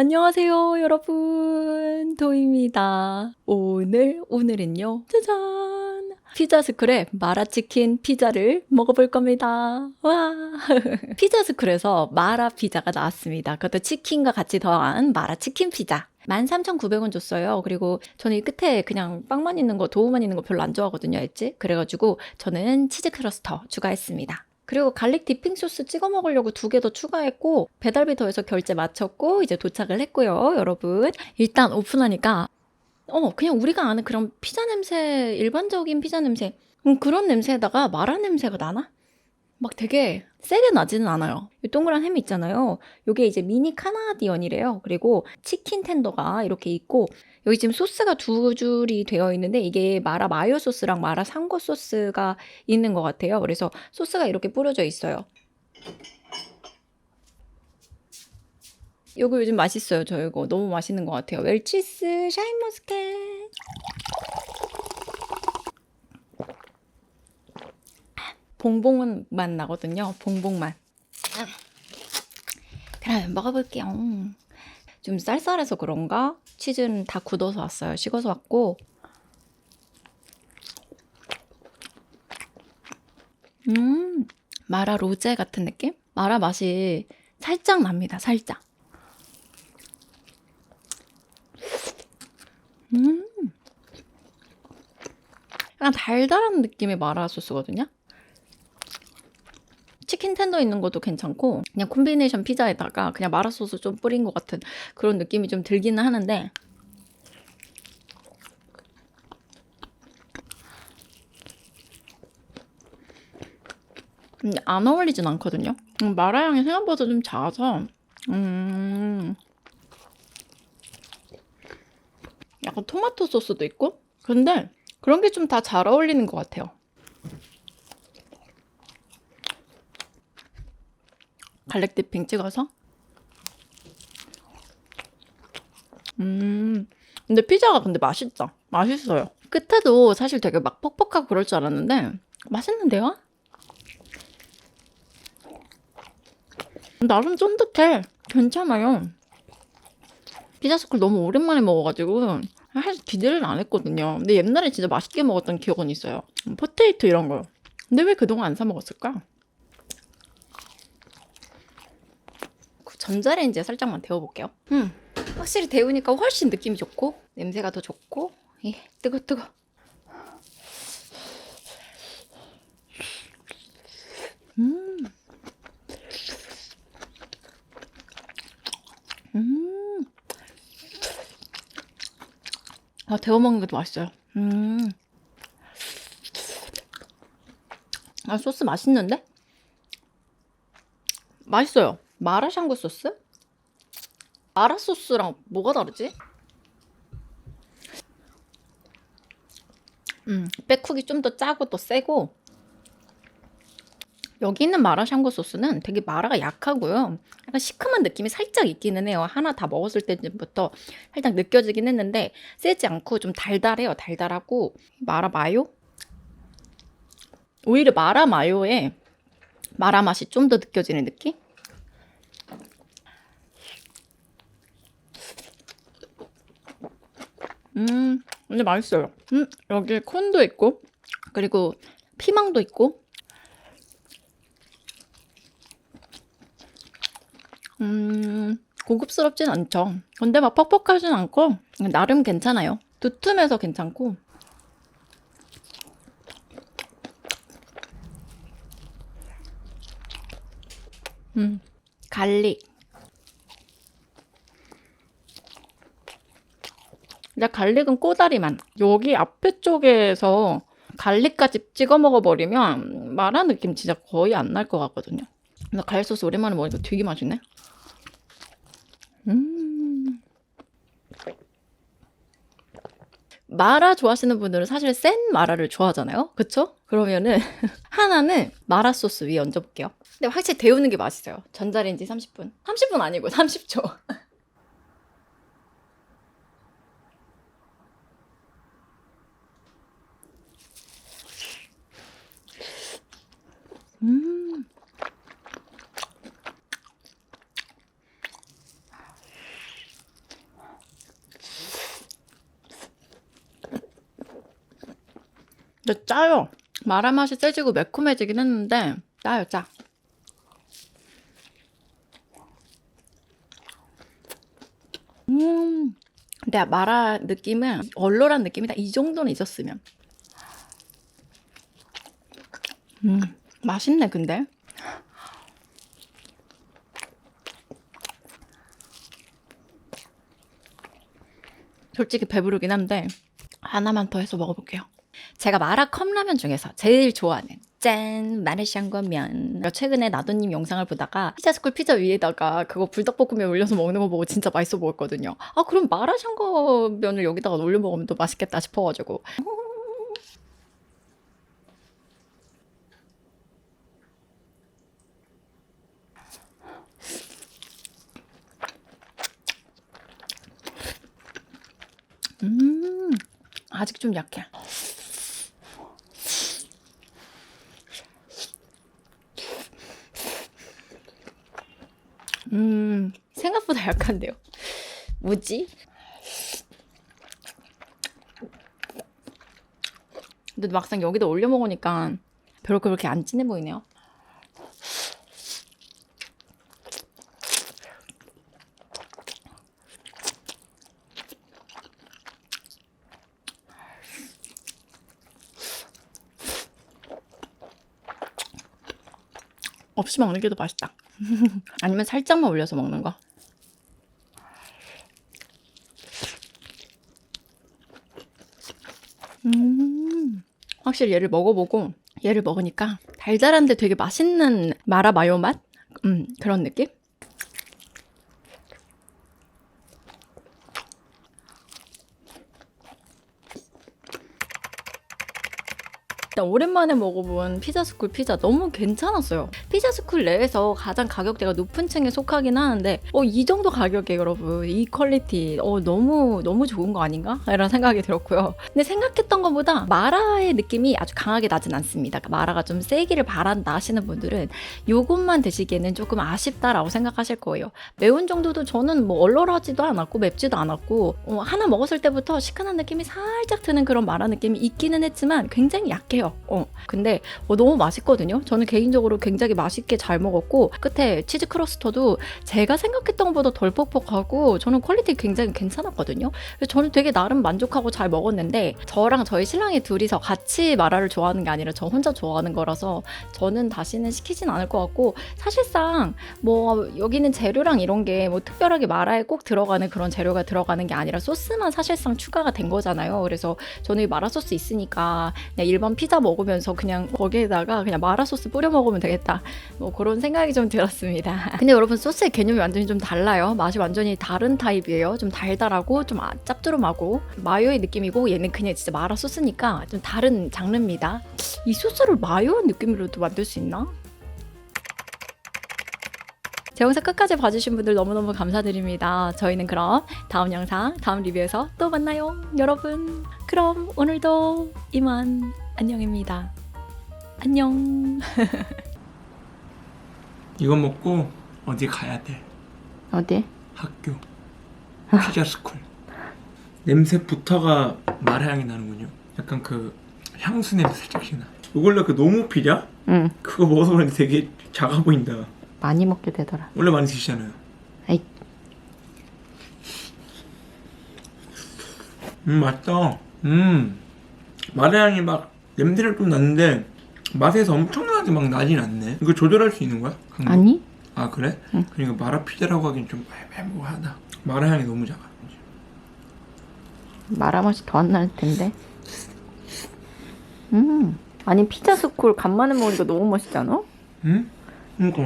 안녕하세요, 여러분. 도입니다. 오늘, 오늘은요. 짜잔! 피자 스쿨의 마라치킨 피자를 먹어볼 겁니다. 와! 피자 스쿨에서 마라 피자가 나왔습니다. 그것도 치킨과 같이 더한 마라치킨 피자. 13,900원 줬어요. 그리고 저는 이 끝에 그냥 빵만 있는 거, 도우만 있는 거 별로 안 좋아하거든요. 알지? 그래가지고 저는 치즈 크러스터 추가했습니다. 그리고 갈릭 디핑 소스 찍어 먹으려고 두 개 더 추가했고 배달비 더해서 결제 마쳤고 이제 도착을 했고요, 여러분. 일단 오픈하니까 어 그냥 우리가 아는 그런 피자 냄새 일반적인 피자 냄새 음, 그런 냄새에다가 마라 냄새가 나나? 막 되게 세게 나지는 않아요. 이 동그란 햄이 있잖아요. 이게 이제 미니 카나디언이래요. 그리고 치킨 텐더가 이렇게 있고 여기 지금 소스가 두 줄이 되어 있는데 이게 마라 마요 소스랑 마라 상고 소스가 있는 것 같아요. 그래서 소스가 이렇게 뿌려져 있어요. 이거 요즘 맛있어요. 저 이거 너무 맛있는 것 같아요. 웰치스 샤인머스켓. 봉봉은 맛 나거든요. 봉봉 맛. 그럼 먹어볼게요. 좀 쌀쌀해서 그런가? 치즈는 다 굳어서 왔어요. 식어서 왔고. 음, 마라 로제 같은 느낌? 마라 맛이 살짝 납니다. 살짝. 음. 약간 달달한 느낌의 마라 소스거든요. 치킨 텐더 있는 것도 괜찮고 그냥 콤비네이션 피자에다가 그냥 마라 소스 좀 뿌린 것 같은 그런 느낌이 좀 들기는 하는데 음, 안 어울리진 않거든요. 음, 마라 향이 생각보다 좀 작아서 음, 약간 토마토 소스도 있고 근데 그런 게 좀 다 잘 어울리는 것 같아요. 갈릭 디핑 찍어서. 음, 근데 피자가 근데 맛있다. 맛있어요. 끝에도 사실 되게 막 퍽퍽하고 그럴 줄 알았는데 맛있는데요? 나름 쫀득해. 괜찮아요. 피자 스쿨 너무 오랜만에 먹어가지고 사실 기대를 안 했거든요. 근데 옛날에 진짜 맛있게 먹었던 기억은 있어요. 포테이토 이런 거. 근데 왜 그동안 안 사 먹었을까? 그 전자레인지에 살짝만 데워볼게요. 음, 확실히 데우니까 훨씬 느낌이 좋고 냄새가 더 좋고 예, 뜨거 뜨거. 음, 음, 아 데워 먹는 것도 맛있어요. 음, 아 소스 맛있는데? 맛있어요. 마라샹궈 소스? 마라 소스랑 뭐가 다르지? 음, 백쿡이 좀 더 짜고 더 세고 여기 있는 마라샹궈 소스는 되게 마라가 약하고요. 약간 시큼한 느낌이 살짝 있기는 해요. 하나 다 먹었을 때부터 살짝 느껴지긴 했는데 세지 않고 좀 달달해요. 달달하고 마라 마요? 오히려 마라 마요에 마라 맛이 좀 더 느껴지는 느낌? 음, 근데 맛있어요. 음, 여기 콘도 있고, 그리고 피망도 있고. 음, 고급스럽진 않죠. 근데 막 퍽퍽하진 않고, 나름 괜찮아요. 두툼해서 괜찮고. 음, 갈릭. 근데 갈릭은 꼬다리만. 여기 앞에 쪽에서 갈릭까지 찍어 먹어버리면 마라 느낌 진짜 거의 안 날 것 같거든요. 근데 갈릭 소스 오랜만에 먹으니까 되게 맛있네. 음. 마라 좋아하시는 분들은 사실 센 마라를 좋아하잖아요. 그쵸? 그러면은 하나는 마라 소스 위에 얹어볼게요. 근데 확실히 데우는 게 맛있어요. 전자레인지 30분. 30분 아니고 30초. 근데 짜요. 마라 맛이 세지고 매콤해지긴 했는데 짜요 짜. 음, 근데 마라 느낌은 얼얼한 느낌이 다 이 정도는 있었으면. 음, 맛있네 근데. 솔직히 배부르긴 한데 하나만 더 해서 먹어볼게요. 제가 마라 컵라면 중에서 제일 좋아하는 짠 마르샹궈면 최근에 나도님 영상을 보다가 피자스쿨 피자 위에다가 그거 불닭볶음면 올려서 먹는 거 보고 진짜 맛있어 보였거든요. 아 그럼 마라샹궈면을 여기다가 올려 먹으면 또 맛있겠다 싶어가지고 음 아직 좀 약해. 음, 생각보다 약한데요. 뭐지? 근데 막상 여기다 올려 먹으니까 별로 그렇게 안 진해 보이네요. 없이 먹는 게 더 맛있다. 아니면 살짝만 올려서 먹는 거. 음, 확실히 얘를 먹어보고 얘를 먹으니까 달달한데 되게 맛있는 마라 마요 맛? 음, 그런 느낌? 일단 오랜만에 먹어본 피자스쿨 피자 너무 괜찮았어요. 피자스쿨 내에서 가장 가격대가 높은 층에 속하긴 하는데 어, 이 정도 가격에 여러분 이 퀄리티 어, 너무 너무 좋은 거 아닌가? 이런 생각이 들었고요. 근데 생각했던 것보다 마라의 느낌이 아주 강하게 나진 않습니다. 그러니까 마라가 좀 세기를 바란다 하시는 분들은 요것만 드시기에는 조금 아쉽다라고 생각하실 거예요. 매운 정도도 저는 뭐 얼얼하지도 않았고 맵지도 않았고 어, 하나 먹었을 때부터 시큰한 느낌이 살짝 드는 그런 마라 느낌이 있기는 했지만 굉장히 약해요. 어. 근데 어, 너무 맛있거든요. 저는 개인적으로 굉장히 맛있게 잘 먹었고 끝에 치즈 크러스터도 제가 생각했던 것보다 덜 퍽퍽하고 저는 퀄리티 굉장히 괜찮았거든요. 저는 되게 나름 만족하고 잘 먹었는데 저랑 저희 신랑이 둘이서 같이 마라를 좋아하는 게 아니라 저 혼자 좋아하는 거라서 저는 다시는 시키진 않을 것 같고 사실상 뭐 여기는 재료랑 이런 게 뭐 특별하게 마라에 꼭 들어가는 그런 재료가 들어가는 게 아니라 소스만 사실상 추가가 된 거잖아요. 그래서 저는 이 마라 소스 있으니까 그냥 일반 피자 먹으면서 그냥 거기에다가 그냥 마라 소스 뿌려 먹으면 되겠다. 뭐 그런 생각이 좀 들었습니다. 근데 여러분 소스의 개념이 완전히 좀 달라요. 맛이 완전히 다른 타입이에요. 좀 달달하고 좀 아- 짭조름하고 마요의 느낌이고 얘는 그냥 진짜 마라 소스니까 좀 다른 장르입니다. 이 소스를 마요 느낌으로도 만들 수 있나? 제 영상 끝까지 봐주신 분들 너무너무 감사드립니다. 저희는 그럼 다음 영상, 다음 리뷰에서 또 만나요. 여러분, 그럼 오늘도 이만 안녕입니다. 안녕. 이거 먹고 어디 가야 돼? 어디? 학교 피자 스쿨 냄새부터가 마라향이 나는군요 약간 그 향수 냄새 살짝씩 나 이걸로 그 노무 피자? 응, 그거 먹어서 그런지 되게 작아 보인다 많이 먹게 되더라. 원래 많이 드시잖아요 에이. 음 맛있다 음 마라향이 막 냄새를 좀 나는데 맛에서 엄청나게 막 나진 않네 이거 조절할 수 있는 거야? 강도? 아니? 아 그래? 응. 그러니까 마라 피자라고 하긴 좀 애매모호하다 마라 향이 너무 작아 마라 맛이 더 안 날 텐데. 음, 아니 피자 스쿨 간만에 먹으니까 너무 맛있잖아. 응? 그러니까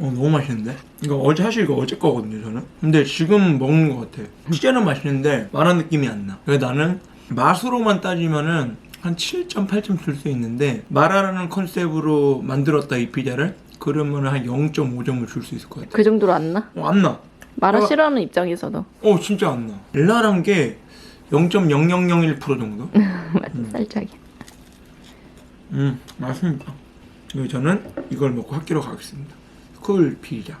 어 너무 맛있는데? 이거 어제 사실 이거 어제 거거든요 저는 근데 지금 먹는 것 같아 피자는 맛있는데 마라 느낌이 안나 그래서 나는 맛으로만 따지면은 한 7점 8점 줄 수 있는데 마라라는 컨셉으로 만들었다 이 피자를 그러면 한 0.5점을 줄 수 있을 것 같아 그 정도로 안 나? 어, 안 나. 마라 어. 싫어하는 입장에서도 어 진짜 안 나. 엘라란 게 0.0001% 정도? 맞아, 살짝이. 음 맛있습니다. 그리고 저는 이걸 먹고 학교로 가겠습니다. 스쿨 피자.